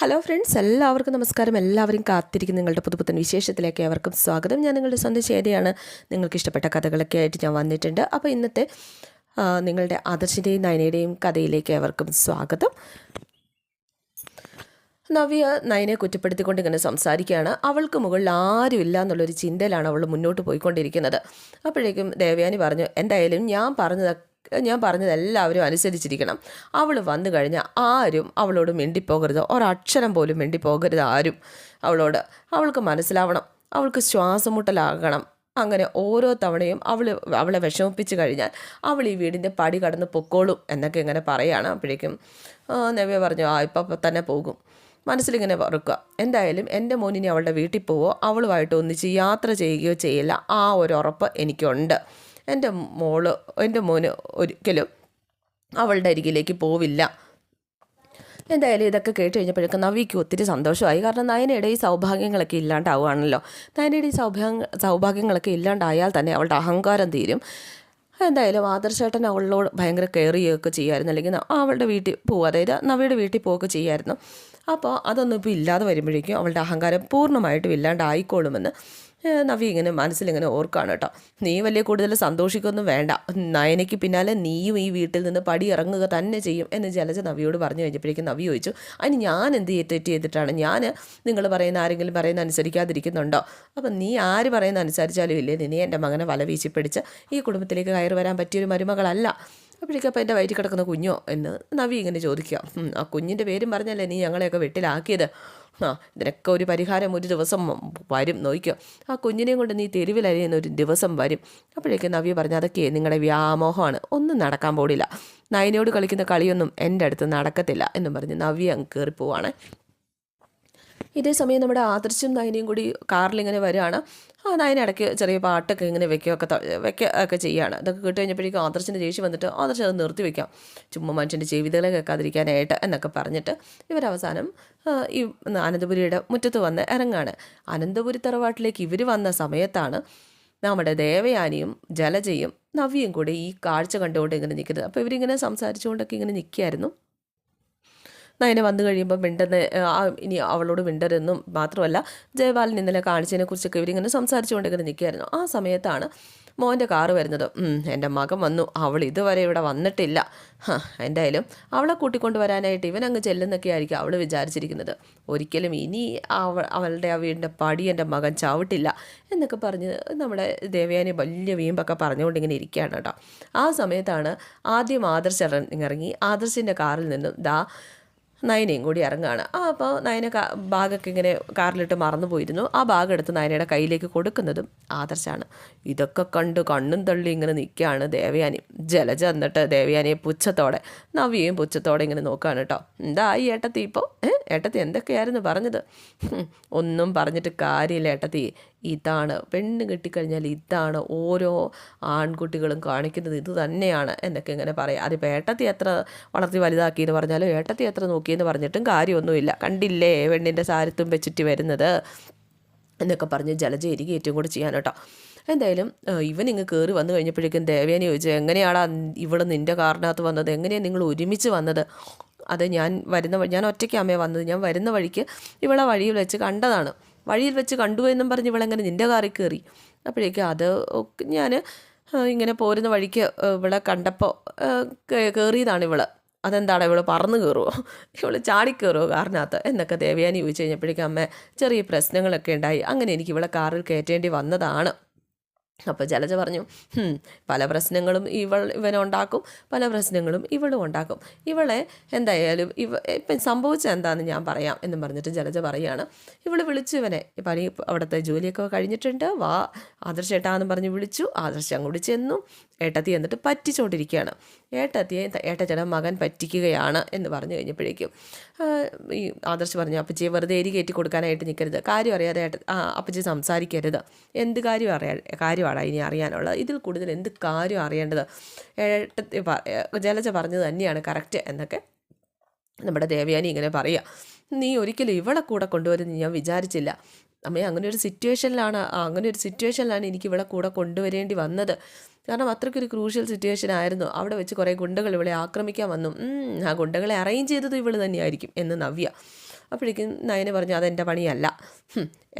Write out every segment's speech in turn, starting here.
Hello friends എല്ലാവർക്കും നമസ്കാരം. എല്ലാവരും കാത്തിരിക്കുന്ന നിങ്ങളുടെ പുതുപുത്തൻ വിശേഷത്തിലേക്ക് അവർക്കും സ്വാഗതം. ഞാൻ നിങ്ങളുടെ സ്വന്തം ശേരിയാണ് നിങ്ങൾക്ക് ഇഷ്ടപ്പെട്ട കഥകളൊക്കെ ആയിട്ട് ഞാൻ വന്നിട്ടുണ്ട്. അപ്പോൾ ഇന്നത്തെ നിങ്ങളുടെ ആദർശിന്റെയും നയനയുടെയും കഥയിലേക്ക് അവർക്കും സ്വാഗതം. നവ്യ നയനെ കുറ്റപ്പെടുത്തിക്കൊണ്ട് ഇങ്ങനെ സംസാരിക്കുകയാണ്. അവൾക്ക് മുകളിൽ ആരുമില്ല എന്നുള്ളൊരു ചിന്തയിലാണ് അവൾ മുന്നോട്ട് പോയിക്കൊണ്ടിരിക്കുന്നത്. അപ്പോഴേക്കും ദേവയാനി പറഞ്ഞു എന്തായാലും ഞാൻ പറഞ്ഞത് ഞാൻ പറഞ്ഞത് എല്ലാവരും അനുസരിച്ചിരിക്കണം. അവൾ വന്നു കഴിഞ്ഞാൽ ആരും അവളോട് മിണ്ടിപ്പോകരുത്. ഒരക്ഷരം പോലും മിണ്ടിപ്പോകരുത് ആരും അവളോട്. അവൾക്ക് മനസ്സിലാവണം. അവൾക്ക് ശ്വാസം മുട്ടലാകണം അങ്ങനെ ഓരോ തവണയും അവൾ അവളെ വിഷമിപ്പിച്ച് കഴിഞ്ഞാൽ അവൾ ഈ വീടിന്റെ പടി കടന്ന് പൊക്കോളും എന്നൊക്കെ ഇങ്ങനെ പറയുകയാണ് അപ്പോഴേക്കും നവ്യ പറഞ്ഞു ആ ഇപ്പം തന്നെ പോകും. മനസ്സിലിങ്ങനെ ഓർക്കുക എന്തായാലും എന്റെ മോനിനി അവളുടെ വീട്ടിൽ പോവോ? അവളുമായിട്ട് ഒന്നിച്ച് യാത്ര ചെയ്യുകയോ ചെയ്യില്ല. ആ ഒരു ഉറപ്പ് എനിക്കുണ്ട്. എന്റെ മോൾ എന്റെ മോന് ഒരിക്കലും അവളുടെ അരികിലേക്ക് പോവില്ല. എന്തായാലും ഇതൊക്കെ കേട്ട് കഴിഞ്ഞപ്പോഴേക്കും നവിക്ക് ഒത്തിരി സന്തോഷമായി. കാരണം നയനയുടെ ഈ സൗഭാഗ്യങ്ങളൊക്കെ ഇല്ലാണ്ടാവുകയാണല്ലോ. നയനയുടെ ഈ സൗഭാഗ്യ സൗഭാഗ്യങ്ങളൊക്കെ ഇല്ലാണ്ടായാൽ തന്നെ അവളുടെ അഹങ്കാരം തീരും. എന്തായാലും ആദർശേട്ടൻ അവളോട് ഭയങ്കര കെയർ ചെയ്യുകയൊക്കെ ചെയ്യുമായിരുന്നു. അല്ലെങ്കിൽ അവളുടെ വീട്ടിൽ പോകും അതായത് നവിയുടെ വീട്ടിൽ പോവുകയൊക്കെ ചെയ്യുമായിരുന്നു. അപ്പോൾ അതൊന്നും ഇപ്പോൾ ഇല്ലാതെ വരുമ്പോഴേക്കും അവളുടെ അഹങ്കാരം പൂർണമായിട്ടും ഇല്ലാണ്ടായിക്കോളുമെന്ന് നവി ഇങ്ങനെ മനസ്സിലിങ്ങനെ ഓർക്കാണ് കേട്ടോ. നീ വലിയ കൂടുതൽ സന്തോഷിക്കൊന്നും വേണ്ട. നയനയ്ക്ക് പിന്നാലെ നീയും ഈ വീട്ടിൽ നിന്ന് പടി ഇറങ്ങുക തന്നെ ചെയ്യും എന്ന് ജലജ നവിയോട് പറഞ്ഞു കഴിഞ്ഞപ്പോഴേക്കും നവി ചോദിച്ചു അതിന് ഞാൻ എന്ത് തെറ്റ് ചെയ്തിട്ടാണ്? ഞാൻ നിങ്ങൾ പറയുന്ന ആരെങ്കിലും പറയുന്ന അനുസരിക്കാതിരിക്കുന്നുണ്ടോ? അപ്പം നീ ആര് പറയുന്ന അനുസരിച്ചാലും ഇല്ലേ? നീ എന്റെ മകനെ വല വീശിപ്പിടിച്ച് ഈ കുടുംബത്തിലേക്ക് കയറി വരാൻ പറ്റിയൊരു മരുമകളല്ല. അപ്പോഴേക്കും അപ്പം എന്റെ വയറ്റിൽ കിടക്കുന്ന കുഞ്ഞോ എന്ന് നവി ഇങ്ങനെ ചോദിക്കുക. ആ കുഞ്ഞിന്റെ പേരും പറഞ്ഞല്ലേ നീ ഞങ്ങളെയൊക്കെ വെട്ടിലാക്കിയത്? ആ ഇതിനൊക്കെ ഒരു പരിഹാരം ഒരു ദിവസം വരും നോക്കിയോ ആ കുഞ്ഞിനെയും കൊണ്ട് നീ തെരുവിലരിയുന്ന ഒരു ദിവസം വരും. അപ്പോഴേക്കും നവി പറഞ്ഞ അതൊക്കെ നിങ്ങളുടെ വ്യാമോഹമാണ്. ഒന്നും നടക്കാൻ പോടില്ല നയനോട് കളിക്കുന്ന കളിയൊന്നും എന്റെ അടുത്ത് നടക്കത്തില്ല എന്നും പറഞ്ഞ് നവി അങ്ങ് കയറി പോവാണ് ഇതേ സമയം നമ്മുടെ ആദർശും നയനയും കൂടി കാറിലിങ്ങനെ വരികയാണ്. ആ നയന ഇടയ്ക്ക് ചെറിയ പാട്ടൊക്കെ ഇങ്ങനെ വെക്കുകയൊക്കെ വെക്കുക ഒക്കെ ചെയ്യുകയാണ് ഇതൊക്കെ കേട്ട് കഴിഞ്ഞപ്പോഴേക്കും ആദർശിന്റെ ദേഷ്യം വന്നിട്ട് ആദർശം അത് നിർത്തി വെക്കാം. ചുമ്മാ മനുഷ്യന്റെ ജീവിതങ്ങളെ കേൾക്കാതിരിക്കാനായിട്ട് എന്നൊക്കെ പറഞ്ഞിട്ട് ഇവരവസാനം ഈ അനന്തപുരിയുടെ മുറ്റത്ത് വന്ന് ഇറങ്ങാണ്. അനന്തപുരി തറവാട്ടിലേക്ക് ഇവർ വന്ന സമയത്താണ് നമ്മുടെ ദേവയാനിയും ജലജയും നവ്യയും കൂടി ഈ കാഴ്ച കണ്ടുകൊണ്ട് ഇങ്ങനെ നിൽക്കുന്നത്. അപ്പോൾ ഇവരിങ്ങനെ സംസാരിച്ചുകൊണ്ടൊക്കെ ഇങ്ങനെ നിൽക്കുകയായിരുന്നു. നയന വന്നു കഴിയുമ്പോൾ മിണ്ടെന്ന് ഇനി അവളോട് മിണ്ടരെന്നും മാത്രമല്ല ജയപാലൻ ഇന്നലെ കാണിച്ചതിനെ കുറിച്ചൊക്കെ ഇവരിങ്ങനെ സംസാരിച്ചുകൊണ്ടിങ്ങനെ നിൽക്കുകയായിരുന്നു. ആ സമയത്താണ് മോന്റെ കാറ് വരുന്നത്. എന്റെ മകൻ വന്നു. അവൾ ഇതുവരെ ഇവിടെ വന്നിട്ടില്ല. എന്തായാലും അവളെ കൂട്ടിക്കൊണ്ട് വരാനായിട്ട് ഇവൻ അങ്ങ് ചെല്ലുന്നൊക്കെ ആയിരിക്കും അവൾ വിചാരിച്ചിരിക്കുന്നത്. ഒരിക്കലും ഇനി അവ അവളുടെ ആ വീടിന്റെ പടി എന്റെ മകൻ ചവിട്ടില്ല എന്നൊക്കെ പറഞ്ഞ് നമ്മുടെ ദേവയാനി വലിയ വീമ്പൊക്കെ പറഞ്ഞുകൊണ്ട് ഇങ്ങനെ ഇരിക്കുകയാണ് കേട്ടോ. ആ സമയത്താണ് ആദ്യം ആദർശ് ഇറങ്ങി. ആദർശിന്റെ കാറിൽ നിന്നും ദാ നയനയും കൂടി ഇറങ്ങുകയാണ്. ആ അപ്പോൾ നയന ബാഗൊക്കെ ഇങ്ങനെ കാറിലിട്ട് മറന്നു പോയിരുന്നു. ആ ബാഗ് എടുത്ത് നയനയുടെ കയ്യിലേക്ക് കൊടുക്കുന്നതും ആദർശാണ്. ഇതൊക്കെ കണ്ട് കണ്ണും തള്ളി ഇങ്ങനെ നിൽക്കുകയാണ് ദേവയാനി. ജലജ എന്നിട്ട് ദേവ്യാനിയെ പുച്ഛത്തോടെ നവ്യയും പുച്ഛത്തോടെ ഇങ്ങനെ നോക്കുകയാണ് കേട്ടോ. എന്താ ഈ ഏട്ടത്തി ഇപ്പോൾ ഏട്ടത്തി എന്തൊക്കെയായിരുന്നു പറഞ്ഞത്? ഒന്നും പറഞ്ഞിട്ട് കാര്യമില്ല ഏട്ടത്തി. ഇതാണ് പെണ്ണ് കിട്ടിക്കഴിഞ്ഞാൽ ഇതാണ് ഓരോ ആൺകുട്ടികളും കാണിക്കുന്നത് ഇത് തന്നെയാണ് എന്നൊക്കെ ഇങ്ങനെ പറയാം. അതിപ്പോൾ ഏട്ടത്തി എത്ര വളർത്തി വലുതാക്കി എന്ന് പറഞ്ഞാലും ഏട്ടത്തി എത്ര നോക്കിയെന്ന് പറഞ്ഞിട്ടും കാര്യമൊന്നുമില്ല. കണ്ടില്ലേ പെണ്ണിന്റെ സാരത്തും വെച്ചിട്ട് വരുന്നത്? എന്നൊക്കെ പറഞ്ഞ് ജലജ ഇരിക്കും ഏറ്റവും കൂടി ചെയ്യാൻ കേട്ടോ. എന്തായാലും ഇവൻ ഇങ്ങ് കയറി വന്നു കഴിഞ്ഞപ്പോഴേക്കും ദേവേനെ ചോദിച്ചു എങ്ങനെയാടാ ഇവിടെ നിന്റെ കാറിനകത്ത് വന്നത്? എങ്ങനെയാണ് നിങ്ങൾ ഒരുമിച്ച് വന്നത്? അത് ഞാൻ വരുന്ന ഞാൻ ഒറ്റയ്ക്ക് അമ്മയെ വന്നത്. ഞാൻ വരുന്ന വഴിക്ക് ഇവളെ വഴിയിൽ വെച്ച് കണ്ടതാണ്. വഴിയിൽ വെച്ച് കണ്ടു എന്നും പറഞ്ഞ് ഇവളെങ്ങനെ നിന്റെ കാറിൽ കയറി അപ്പോഴേക്കും അത് ഞാൻ ഇങ്ങനെ പോരുന്ന വഴിക്ക് ഇവളെ കണ്ടപ്പോൾ കയറിയതാണ് ഇവൾ. അതെന്താണ് ഇവൾ പറന്ന് കയറുമോ ഇവൾ ചാടിക്കയറുമോ കാറിനകത്ത്? എന്നൊക്കെ ദേവയാനി ചോദിച്ചു കഴിഞ്ഞപ്പോഴേക്കും അമ്മ ചെറിയ പ്രശ്നങ്ങളൊക്കെ ഉണ്ടായി. അങ്ങനെ എനിക്ക് ഇവളെ കാറിൽ കയറ്റേണ്ടി വന്നതാണ്. അപ്പോൾ ജലജ പറഞ്ഞു "ഹും, പല പ്രശ്നങ്ങളും ഇവൾ ഇവനുണ്ടാക്കും പല പ്രശ്നങ്ങളും ഇവളും ഉണ്ടാക്കും. ഇവളെ എന്തായാലും ഇവ ഇപ്പം സംഭവിച്ച എന്താണെന്ന് ഞാൻ പറയാം എന്ന് പറഞ്ഞിട്ട് ജലജ പറയുകയാണ് ഇവൾ വിളിച്ചു ഇവനെ. പണി അവിടുത്തെ ജോലിയൊക്കെ കഴിഞ്ഞിട്ടുണ്ട്. വാ ആദർശേട്ടാന്ന് പറഞ്ഞ് വിളിച്ചു. ആദർശ് കൂടി ചെന്നു. ഏട്ടത്തി എന്നിട്ട് പറ്റിച്ചോണ്ടിരിക്കുകയാണ്. ഏട്ടത്തിയെ ത- മകൻ പറ്റിക്കുകയാണ് എന്ന് പറഞ്ഞു കഴിഞ്ഞപ്പോഴേക്കും ഈ ആദർശ് പറഞ്ഞു അപ്പച്ചിയെ വെറുതെ എരി കയറ്റി കൊടുക്കാനായിട്ട് നിൽക്കരുത്. കാര്യം അറിയാതെ ഏട്ട അപ്പച്ചി സംസാരിക്കരുത്. എന്ത് കാര്യം അറിയാ കാര്യമാണ് ഇനി അറിയാനുള്ളത്? ഇതിൽ കൂടുതൽ എന്ത് കാര്യം അറിയേണ്ടത്? ഏട്ടത്തി ജലജ പറഞ്ഞത് തന്നെയാണ് കറക്റ്റ് എന്നൊക്കെ നമ്മുടെ ദേവയാനി ഇങ്ങനെ പറയുക. നീ ഒരിക്കലും ഇവളെ കൂടെ കൊണ്ടുവരുമെന്ന് ഞാൻ വിചാരിച്ചില്ല. അമ്മയെ അങ്ങനെ ഒരു സിറ്റുവേഷനിലാണ് അങ്ങനെ ഒരു സിറ്റുവേഷനിലാണ് എനിക്ക് ഇവളെ കൂടെ കൊണ്ടുവരേണ്ടി വന്നത്. കാരണം അത്രയ്ക്കൊരു ക്രൂഷ്യൽ സിറ്റുവേഷൻ ആയിരുന്നു. അവിടെ വെച്ച് കുറേ ഗുണ്ടകൾ ഇവളെ ആക്രമിക്കാൻ വന്നു. ആ ഗുണ്ടകളെ അറേഞ്ച് ചെയ്തത് ഇവൾ തന്നെയായിരിക്കും എന്ന് നവ്യ. അപ്പോഴേക്കും നയന് പറഞ്ഞു അതെന്റെ പണിയല്ല.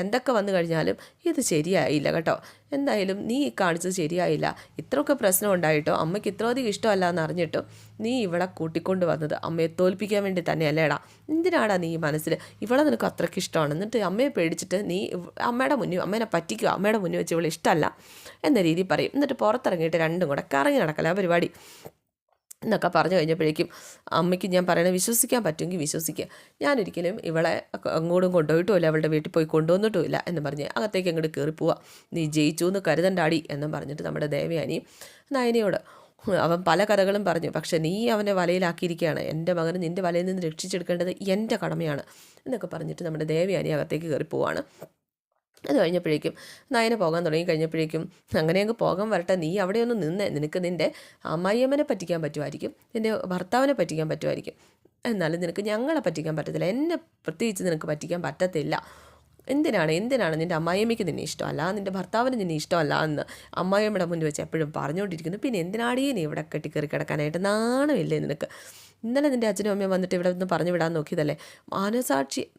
എന്തൊക്കെ വന്നു കഴിഞ്ഞാലും ഇത് ശരിയായില്ല കേട്ടോ. എന്തായാലും നീ കാണിച്ചത് ശരിയായില്ല. ഇത്രയൊക്കെ പ്രശ്നം ഉണ്ടായിട്ടോ? അമ്മയ്ക്ക് ഇത്രയധികം ഇഷ്ടമല്ല എന്ന് അറിഞ്ഞിട്ടും നീ ഇവളെ കൂട്ടിക്കൊണ്ട് വന്നത് അമ്മയെ തോൽപ്പിക്കാൻ വേണ്ടി തന്നെയല്ലേടാ. എന്തിനാടാ നീ മനസ്സിൽ ഇവളെ നിനക്ക് അത്രയ്ക്ക് ഇഷ്ടമാണ്? എന്നിട്ട് അമ്മയെ പേടിച്ചിട്ട് നീ അമ്മയുടെ മുന്നിൽ അമ്മേനെ പറ്റിക്കുക അമ്മയുടെ മുന്നിൽ വെച്ച് ഇവളെ ഇഷ്ടമല്ല എന്ന രീതിയിൽ പറയും. എന്നിട്ട് പുറത്തിറങ്ങിയിട്ട് രണ്ടും കൂടെ കറങ്ങി നടക്കല പരിപാടി. എന്നൊക്കെ പറഞ്ഞു കഴിഞ്ഞപ്പോഴേക്കും അമ്മയ്ക്ക് ഞാൻ പറയണത് വിശ്വസിക്കാൻ പറ്റുമെങ്കിൽ വിശ്വസിക്കുക. ഞാനൊരിക്കലും ഇവളെ അങ്ങോട്ടും കൊണ്ടുപോയിട്ടുമില്ല അവളുടെ വീട്ടിൽ പോയി കൊണ്ടുവന്നിട്ടുമില്ല എന്ന് പറഞ്ഞ് അകത്തേക്ക് അങ്ങോട്ട് കയറി പോവാ. നീ ജയിച്ചു എന്ന് കരുതണ്ടാടി എന്നും പറഞ്ഞിട്ട് നമ്മുടെ ദേവയാനി നയനയോട് അവൻ പല കഥകളും പറഞ്ഞു. പക്ഷെ നീ അവനെ വലയിലാക്കിയിരിക്കുകയാണ്. എന്റെ മകന് നിന്റെ വലയിൽ നിന്ന് രക്ഷിച്ചെടുക്കേണ്ടത് എന്റെ കടമയാണ് എന്നൊക്കെ പറഞ്ഞിട്ട് നമ്മുടെ ദേവയാനി അകത്തേക്ക് കയറി പോവാണ്. അത് കഴിഞ്ഞപ്പോഴേക്കും നയന പോകാൻ തുടങ്ങി. കഴിഞ്ഞപ്പോഴേക്കും അങ്ങനെ അങ്ങ് പോകാൻ വരട്ടെ. നീ അവിടെ ഒന്ന് നിന്ന്. നിനക്ക് നിന്റെ അമ്മായിയമ്മനെ പറ്റിക്കാൻ പറ്റുമായിരിക്കും. നിന്റെ ഭർത്താവിനെ പറ്റിക്കാൻ പറ്റുമായിരിക്കും. എന്നാലും നിനക്ക് ഞങ്ങളെ പറ്റിക്കാൻ പറ്റത്തില്ല. എന്നെ പ്രത്യേകിച്ച് നിനക്ക് പറ്റിക്കാൻ പറ്റത്തില്ല. എന്തിനാണ്? എന്തിനാണ് നിന്റെ അമ്മായിയമ്മയ്ക്ക് നിന്നെ ഇഷ്ടമല്ല നിന്റെ ഭർത്താവിന് നിന്നെ ഇഷ്ടമല്ല എന്ന് അമ്മായിയമ്മയുടെ മുന്നിൽ വെച്ച് എപ്പോഴും പറഞ്ഞുകൊണ്ടിരിക്കുന്നു. പിന്നെ എന്തിനാടിയേ നീ ഇവിടെ കെട്ടിക്കറി കിടക്കാനായിട്ട്? നാണമില്ലേ നിനക്ക്? ഇന്നലെ നിന്റെ അച്ഛനും അമ്മയും വന്നിട്ട് ഇവിടെ നിന്ന് പറഞ്ഞു വിടാൻ നോക്കിയതല്ലേ? മാനസാക്ഷി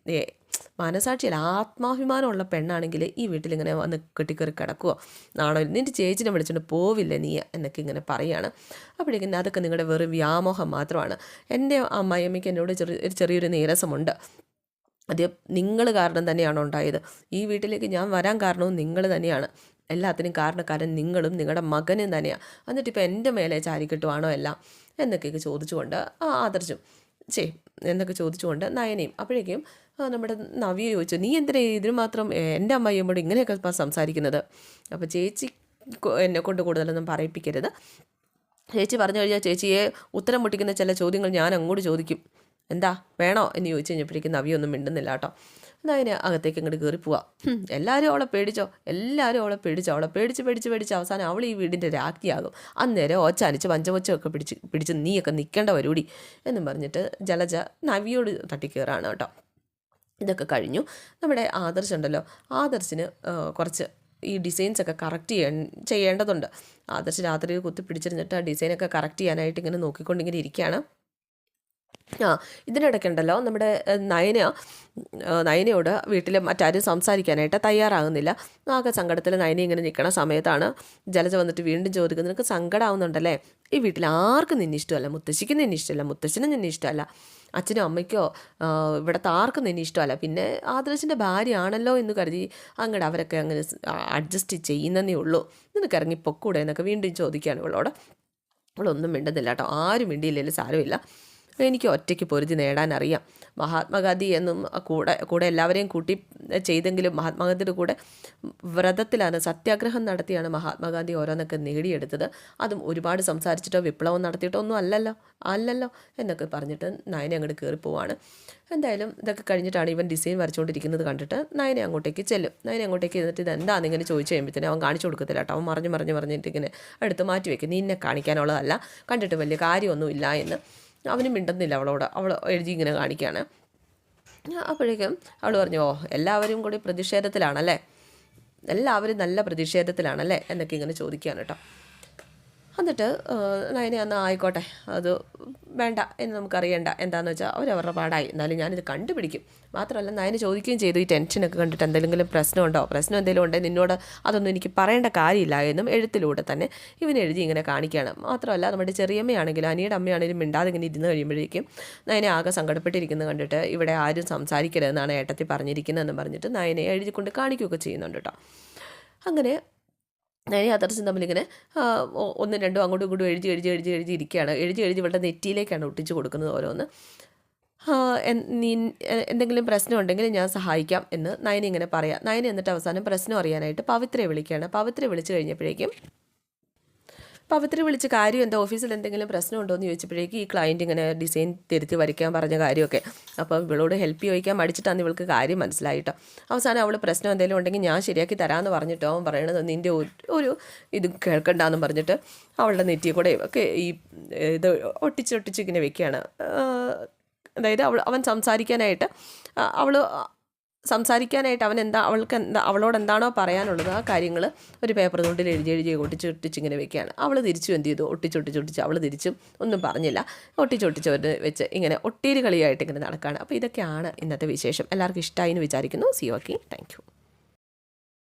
മനസാക്ഷിയല്ല ആത്മാഭിമാനമുള്ള പെണ്ണാണെങ്കിൽ ഈ വീട്ടിലിങ്ങനെ വന്ന് കെട്ടിക്കറി കിടക്കുവോ നാണോ നിന്റെ ചേച്ചിനെ വിളിച്ചുകൊണ്ട് പോവില്ല നീ? എന്നൊക്കെ ഇങ്ങനെ പറയുകയാണ് അപ്പോഴേക്കും അതൊക്കെ നിങ്ങളുടെ വെറും വ്യാമോഹം മാത്രമാണ്. എന്റെ അമ്മയമ്മയ്ക്ക് എന്നോട് ചെറിയ ചെറിയൊരു നീരസമുണ്ട്. അത് നിങ്ങൾ കാരണം തന്നെയാണ് ഉണ്ടായത്. ഈ വീട്ടിലേക്ക് ഞാൻ വരാൻ കാരണവും നിങ്ങൾ തന്നെയാണ്. എല്ലാത്തിനും കാരണക്കാരൻ നിങ്ങളും നിങ്ങളുടെ മകനും തന്നെയാണ് എന്നിട്ട് ഇപ്പോൾ എന്റെ മേലെ ചാരിക്കെട്ടുവാണോ എല്ലാം? എന്നൊക്കെയൊക്കെ ചോദിച്ചുകൊണ്ട് ആ ആദർശം ചേ എന്നൊക്കെ ചോദിച്ചുകൊണ്ട് നയനയും അപ്പോഴേക്കും നമ്മുടെ നവ്യ ചോദിച്ചു നീ എന്തിനാ ഇതിന് മാത്രം എന്റെ അമ്മയോട് ഇങ്ങനെയൊക്കെ സംസാരിക്കുന്നത്? അപ്പോൾ ചേച്ചി എന്നെ കൊണ്ട് കൂടുതലൊന്നും പറയിപ്പിക്കരുത്. ചേച്ചി പറഞ്ഞു കഴിഞ്ഞാൽ ചേച്ചിയെ ഉത്തരം മുട്ടിക്കുന്ന ചില ചോദ്യങ്ങൾ ഞാൻ അങ്ങോട്ട് ചോദിക്കും. എന്താ വേണോ? എന്ന് ചോദിച്ചു കഴിഞ്ഞപ്പോഴേക്കും നവിയൊന്നും മിണ്ടുന്നില്ല കേട്ടോ. അതിന് അകത്തേക്ക് അങ്ങോട്ട് കയറി പോവാം. എല്ലാവരും അവളെ പേടിച്ചോ? എല്ലാവരും അവളെ പേടിച്ചോ? അവളെ പേടിച്ച് പേടിച്ച് പേടിച്ച് അവസാനം അവൾ ഈ വീടിന്റെ രാജ്ഞിയാകും. അന്നേരം ഓച്ചാനിച്ച് പഞ്ചമൊച്ചൊക്കെ പിടിച്ച് പിടിച്ച് നീയൊക്കെ നിൽക്കേണ്ട വരൂടി എന്നും പറഞ്ഞിട്ട് ജലജ നവിയോട് തട്ടിക്കയറാണ് കേട്ടോ. ഇതൊക്കെ കഴിഞ്ഞു. നമ്മുടെ ആദർശ് ഉണ്ടല്ലോ. ആദർശിന് കുറച്ച് ഈ ഡിസൈൻസൊക്കെ കറക്റ്റ് ചെയ്യാൻ ചെയ്യേണ്ടതുണ്ട്. ആദർശ് രാത്രി കുത്തി പിടിച്ചിരുന്നിട്ട് ആ ഡിസൈനൊക്കെ കറക്റ്റ് ചെയ്യാനായിട്ട് ഇങ്ങനെ നോക്കിക്കൊണ്ടിങ്ങനെ ഇരിക്കുകയാണ്. ആ ഇതിനിടയ്ക്കുണ്ടല്ലോ നമ്മുടെ നയന നയനയോട് വീട്ടിൽ മറ്റാരും സംസാരിക്കാനായിട്ട് തയ്യാറാകുന്നില്ല. ആകെ സങ്കടത്തിൽ നയന ഇങ്ങനെ നിൽക്കണ സമയത്താണ് ജലജ വന്നിട്ട് വീണ്ടും ചോദിക്കുന്നത് നിനക്ക് സങ്കടമാവുന്നുണ്ടല്ലേ ഈ വീട്ടിൽ ആർക്കും നിന്നെ ഇഷ്ടമല്ല. മുത്തശ്ശിക്ക് നിന്നെ ഇഷ്ടമല്ല. മുത്തശ്ശിനും നിന്നെ ഇഷ്ടമല്ല. അച്ഛനും അമ്മയ്ക്കോ ഇവിടുത്തെ ആർക്കും നിന്നെ ഇഷ്ടമല്ല. പിന്നെ ആദർശിന്റെ ഭാര്യയാണല്ലോ എന്ന് കരുതി അങ്ങോട്ട് അവരൊക്കെ അങ്ങനെ അഡ്ജസ്റ്റ് ചെയ്യുന്നതേ ഉള്ളൂ. നിനക്ക് ഇറങ്ങി പൊക്കൂടെ എന്നൊക്കെ വീണ്ടും ചോദിക്കുകയാണ് ഇവളോട്. അവളൊന്നും മിണ്ടുന്നില്ല കേട്ടോ. ആരും മിണ്ടിയില്ലെങ്കിലും സാരമില്ല. എനിക്ക് ഒറ്റയ്ക്ക് പൊരുതി നേടാനറിയാം. മഹാത്മാഗാന്ധി എന്നും കൂടെ കൂടെ എല്ലാവരെയും കൂട്ടി ചെയ്തെങ്കിലും മഹാത്മാഗാന്ധിയുടെ കൂടെ വ്രതത്തിലാണ് സത്യാഗ്രഹം നടത്തിയാണ് മഹാത്മാഗാന്ധി ഓരോന്നൊക്കെ നേടിയെടുത്തത്. അതും ഒരുപാട് സംസാരിച്ചിട്ടോ വിപ്ലവം നടത്തിയിട്ടോ ഒന്നും അല്ലല്ലോ അല്ലല്ലോ എന്നൊക്കെ പറഞ്ഞിട്ട് നയനെ അങ്ങോട്ട് കയറിപ്പോവാണ് എന്തായാലും ഇതൊക്കെ കഴിഞ്ഞിട്ടാണ് ഇവൻ ഡിസൈൻ വരച്ചുകൊണ്ടിരിക്കുന്നത് കണ്ടിട്ട് നയനെ അങ്ങോട്ടേക്ക് ചെല്ലും. നയനെ അങ്ങോട്ടേക്ക് എന്നിട്ട് ഇത് എന്താണെന്ന് ഇങ്ങനെ ചോദിച്ചു കഴിയുമ്പോഴത്തേനും അവൻ കാണിച്ചു കൊടുക്കത്തില്ല കേട്ടോ. അവൻ മറിഞ്ഞ് മറിഞ്ഞ് മറിഞ്ഞിട്ടിങ്ങനെ എടുത്ത് മാറ്റി വെക്കും നിന്നെ കാണിക്കാനുള്ളതല്ല. കണ്ടിട്ട് വലിയ കാര്യമൊന്നുമില്ല എന്ന്. അവനും മിണ്ടുന്നില്ല അവളോട്. അവൾ എഴുതി ഇങ്ങനെ കാണിക്കുകയാണ് അപ്പോഴേക്കും അവൾ പറഞ്ഞു ഓ എല്ലാവരും കൂടി പ്രതിഷേധത്തിലാണല്ലേ? എല്ലാവരും നല്ല പ്രതിഷേധത്തിലാണല്ലേ? എന്നൊക്കെ ഇങ്ങനെ ചോദിക്കുകയാണ് കേട്ടോ. എന്നിട്ട് നയനെ അന്ന് ആയിക്കോട്ടെ. അത് വേണ്ട എന്ന് നമുക്കറിയണ്ട എന്താണെന്ന് വെച്ചാൽ അവരവരുടെ പാടായി. എന്നാലും ഞാനിത് കണ്ടുപിടിക്കും. മാത്രമല്ല നയന് ചോദിക്കുകയും ചെയ്തു ഈ ടെൻഷനൊക്കെ കണ്ടിട്ട് എന്തെങ്കിലും പ്രശ്നമുണ്ടോ? പ്രശ്നം എന്തെങ്കിലും ഉണ്ടെങ്കിൽ നിന്നോട് അതൊന്നും എനിക്ക് പറയേണ്ട കാര്യമില്ല എന്നും എഴുത്തിലൂടെ തന്നെ ഇവൻ എഴുതി ഇങ്ങനെ കാണിക്കുകയാണ്. മാത്രമല്ല നമ്മുടെ ചെറിയമ്മയാണെങ്കിലും അനിയുടെ അമ്മയാണെങ്കിലും മിണ്ടാതെ ഇങ്ങനെ ഇരുന്ന് കഴിയുമ്പോഴേക്കും നയനെ ആകെ സങ്കടപ്പെട്ടിരിക്കുന്നത് കണ്ടിട്ട് ഇവിടെ ആരും സംസാരിക്കരുതെന്നാണ് ഏട്ടത്തി പറഞ്ഞിരിക്കുന്നതെന്ന് പറഞ്ഞിട്ട് നയനെ എഴുതിക്കൊണ്ട് കാണിക്കുകയൊക്കെ ചെയ്യുന്നുണ്ട് കേട്ടോ. അങ്ങനെ ഞാൻ യാഥാർത്ഥ്യം തമ്മിലിങ്ങനെ ഒന്നും രണ്ടും അങ്ങോട്ടും ഇങ്ങോട്ടും എഴുതി എഴുതി എഴുതി എഴുതി ഇരിക്കുകയാണ്. എഴുതി എഴുതി ഇവളുടെ നെറ്റിയിലേക്കാണ് ഒട്ടിച്ച് കൊടുക്കുന്നത് ഓരോന്ന്. നീ എന്തെങ്കിലും പ്രശ്നം ഉണ്ടെങ്കിൽ ഞാൻ സഹായിക്കാം എന്ന് നയനി ഇങ്ങനെ പറയാം. നയനി എന്നിട്ട് അവസാനം പ്രശ്നം അറിയാനായിട്ട് പവിത്രയെ വിളിക്കുകയാണ്. പവിത്രയെ വിളിച്ചു കഴിഞ്ഞപ്പോഴേക്കും പവിത്ര വിളിച്ച് കാര്യം എന്താ? ഓഫീസിൽ എന്തെങ്കിലും പ്രശ്നമുണ്ടോ എന്ന് ചോദിച്ചപ്പോഴേക്കും ഈ ക്ലയന്റ് ഇങ്ങനെ ഡിസൈൻ തിരുത്തി വരയ്ക്കാൻ പറഞ്ഞ കാര്യമൊക്കെ. അപ്പോൾ ഇവളോട് ഹെൽപ്പ് ചോദിക്കാൻ മടിച്ചിട്ടാണ് ഇവൾക്ക് കാര്യം മനസ്സിലായിട്ടോ. അവസാനം അവൾ പ്രശ്നം എന്തെങ്കിലും ഉണ്ടെങ്കിൽ ഞാൻ ശരിയാക്കി തരാമെന്ന് പറഞ്ഞിട്ടോ. അവൻ പറയണത് നിന്റെ ഒരു ഇത് കേൾക്കണ്ടെന്ന് പറഞ്ഞിട്ട് അവളുടെ നെറ്റിയെ കൂടെ ഒക്കെ ഈ ഇത് ഒട്ടിച്ചൊട്ടിച്ച് ഇങ്ങനെ വെക്കുകയാണ്. അതായത് അവൾ അവൻ സംസാരിക്കാനായിട്ട് അവൾ സംസാരിക്കാനായിട്ട് അവൻ എന്താ അവൾക്ക് എന്താ അവളോട് എന്താണോ പറയാനുള്ളത് ആ കാര്യങ്ങൾ ഒരു പേപ്പർ തൊണ്ടിൽ എഴുതി എഴുതി ഒട്ടിച്ച് ഒട്ടിച്ച് ഇങ്ങനെ വെക്കുകയാണ്. അവൾ തിരിച്ചു എന്ത് ചെയ്തു? ഒട്ടിച്ചൊട്ടിച്ചൊട്ടിച്ച് അവൾ തിരിച്ചും. ഒന്നും പറഞ്ഞില്ല. ഒട്ടിച്ചൊട്ടിച്ചവർ വെച്ച് ഇങ്ങനെ ഒട്ടീര് കളിയായിട്ട് ഇങ്ങനെ നടക്കുകയാണ്. അപ്പോൾ ഇതൊക്കെയാണ് ഇന്നത്തെ വിശേഷം. എല്ലാവർക്കും ഇഷ്ടമായി എന്ന് വിചാരിക്കുന്നു. C okay thank